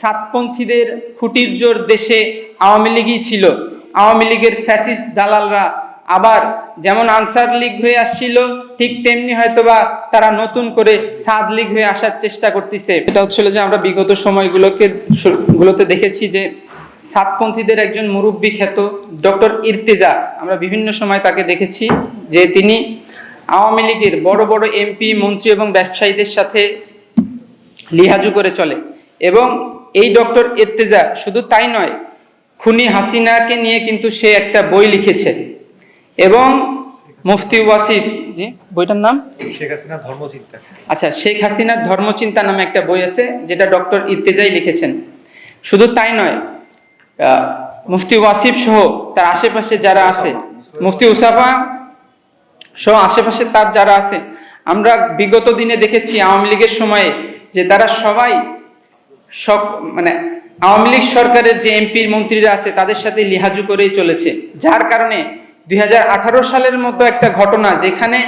সাতপন্থীদের খুঁটির জোর দেশে আওয়ামী লীগই ছিল। আওয়ামী লীগের ফ্যাসিস্ট দালালরা আবার যেমন আনসার লীগ হয়ে আসছিল, ঠিক তেমনি হয়তোবা তারা নতুন করে সাদ লীগ হয়ে আসার চেষ্টা করতেছে। এটা হচ্ছিল যে আমরা বিগত সময়গুলোকে গুলোতে দেখেছি যে সাতপন্থীদের একজন মুরব্বী খ্যাত ডক্টর ইর্তেজা, আমরা বিভিন্ন সময় তাকে দেখেছি যে তিনি আওয়ামী লীগের বড় বড় এমপি, মন্ত্রী এবং ব্যবসায়ীদের সাথে লিহাজু করে চলে এবং এই ডক্টর ইর্তেজা শুধু তাই নয় খুনি হাসিনাকে নিয়ে কিন্তু সে একটা বই লিখেছে। এবং মুফতি ওয়াসিফ জি বইটার নাম? শেখ হাসিনা ধর্মচিন্তা। আচ্ছা শেখ হাসিনার ধর্মচিন্তা নামে একটা বই আছে যেটা ডক্টর ইর্তেজাই লিখেছেন। শুধু তাই নয় মুফতি ওয়াসিফ সহ তার আশেপাশে যারা আছে মুফতি উসাফা সহ আশেপাশে তার যারা আছে আমরা বিগত দিনে দেখেছি আওয়ামী লীগের সময়ে যে তারা সবাই সক মানে আওয়ামী লীগ সরকারের যে এমপির মন্ত্রীরা আছে, তাদের সাথে লিহাজু করেই চলেছে। যার কারণে দুই হাজার আঠারো সালের মতো একটা ঘটনা যেখানে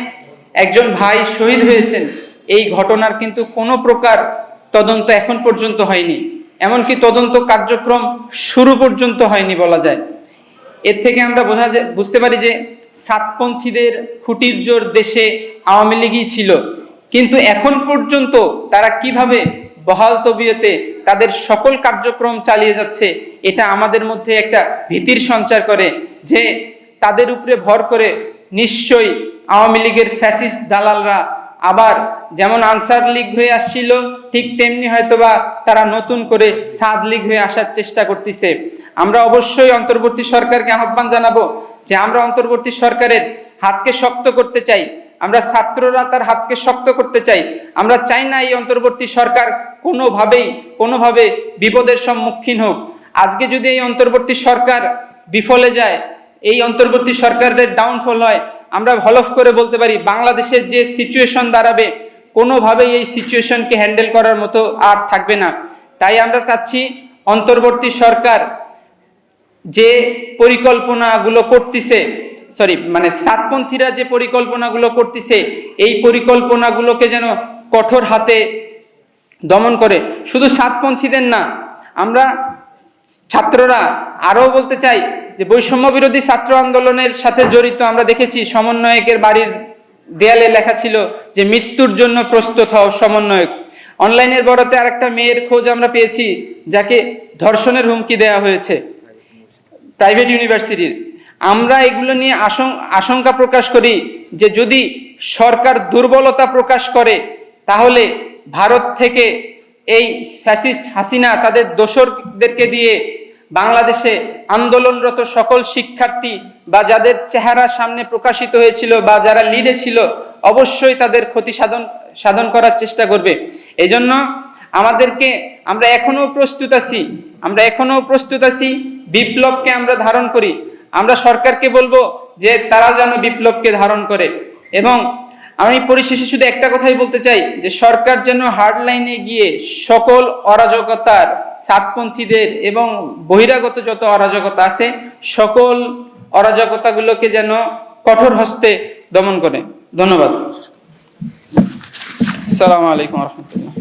একজন ভাই শহীদ হয়েছেন, এই ঘটনার কিন্তু কোনো প্রকার তদন্ত এখন পর্যন্ত হয়নি। এমনকি তদন্ত কার্যক্রম শুরু পর্যন্ত হয়নি বলা যায়। এর থেকে আমরা বোঝা যায়, বুঝতে পারি যে সাতপন্থীদের খুঁটির জোর দেশে আওয়ামী লীগই ছিল। কিন্তু এখন পর্যন্ত তারা কীভাবে বহাল তবিয়তে তাদের সকল কার্যক্রম চালিয়ে যাচ্ছে, এটা আমাদের মধ্যে একটা ভীতির সঞ্চার করে যে তাদের উপরে ভর করে নিশ্চয়ই আওয়ামী লীগের ফ্যাসিস্ট দালালরা আবার যেমন আনসার লীগ হয়ে আসছিল, ঠিক তেমনি হয়তোবা তারা নতুন করে সাদ লীগ হয়ে আসার চেষ্টা করতেছে। আমরা অবশ্যই অন্তর্বর্তী সরকারকে আহ্বান জানাব যে আমরা অন্তর্বর্তী সরকারের হাতকে শক্ত করতে চাই, আমরা ছাত্ররা তার হাতকে শক্ত করতে চাই, আমরা চাই না এই অন্তর্বর্তী সরকার কোনোভাবেই, কোনোভাবে বিপদের সম্মুখীন হোক। আজকে যদি এই অন্তর্বর্তী সরকার বিফলে যায়, এই অন্তর্বর্তী সরকারের ডাউনফল হয়, আমরা হলফ করে বলতে পারি, বাংলাদেশের যে সিচুয়েশন দাঁড়াবে, কোনোভাবেই এই সিচুয়েশনকে হ্যান্ডেল করার মতো আর থাকবে না। তাই আমরা চাচ্ছি অন্তর্বর্তী সরকার যে পরিকল্পনাগুলো করতেছে সরি মানে সাতপন্থীরা যে পরিকল্পনাগুলো করতেছে, এই পরিকল্পনাগুলোকে যেন কঠোর হাতে দমন করে। শুধু সাতপন্থীদের না, আমরা ছাত্ররা আরও বলতে চাই যে বৈষম্য বিরোধী ছাত্র আন্দোলনের সাথে জড়িত আমরা দেখেছি, সমন্বয়কের বাড়ির দেয়ালে লেখা ছিল যে মৃত্যুর জন্য প্রস্তুত হও সমন্বয়ক। অনলাইনের বরাতে আরেকটা মেয়ের খোঁজ আমরা পেয়েছি, যাকে ধর্ষণের হুমকি দেওয়া হয়েছে। প্রাইভেট ইউনিভার্সিটির। আমরা এগুলো নিয়ে আশং- আশঙ্কা প্রকাশ করি যে যদি সরকার দুর্বলতা প্রকাশ করে, তাহলে ভারত থেকে এই ফ্যাসিস্ট হাসিনা তাদের দোসরদেরকে দিয়ে বাংলাদেশে আন্দোলনরত সকল শিক্ষার্থী বা যাদের চেহারা সামনে প্রকাশিত হয়েছিল বা যারা লিডে ছিল, অবশ্যই তাদের ক্ষতি সাধন সাধন করার চেষ্টা করবে। এই জন্য আমাদেরকে, আমরা এখনও প্রস্তুত আছি, আমরা এখনও প্রস্তুত আছি, বিপ্লবকে আমরা ধারণ করি। আমরা সরকারকে বলব যে তারা যেন বিপ্লবকে ধারণ করে এবং আমি পরিশেষে শুধু একটা কথাই বলতে চাই, যে সরকার যেন হার্ডলাইনে গিয়ে সকল অরাজকতার সাতপন্থীদের এবং বহিরাগত যত অরাজকতা আছে, সকল অরাজকতাগুলোকে যেন কঠোর হস্তে দমন করে। ধন্যবাদ। আসসালামু আলাইকুম রহমতুল্লাহ।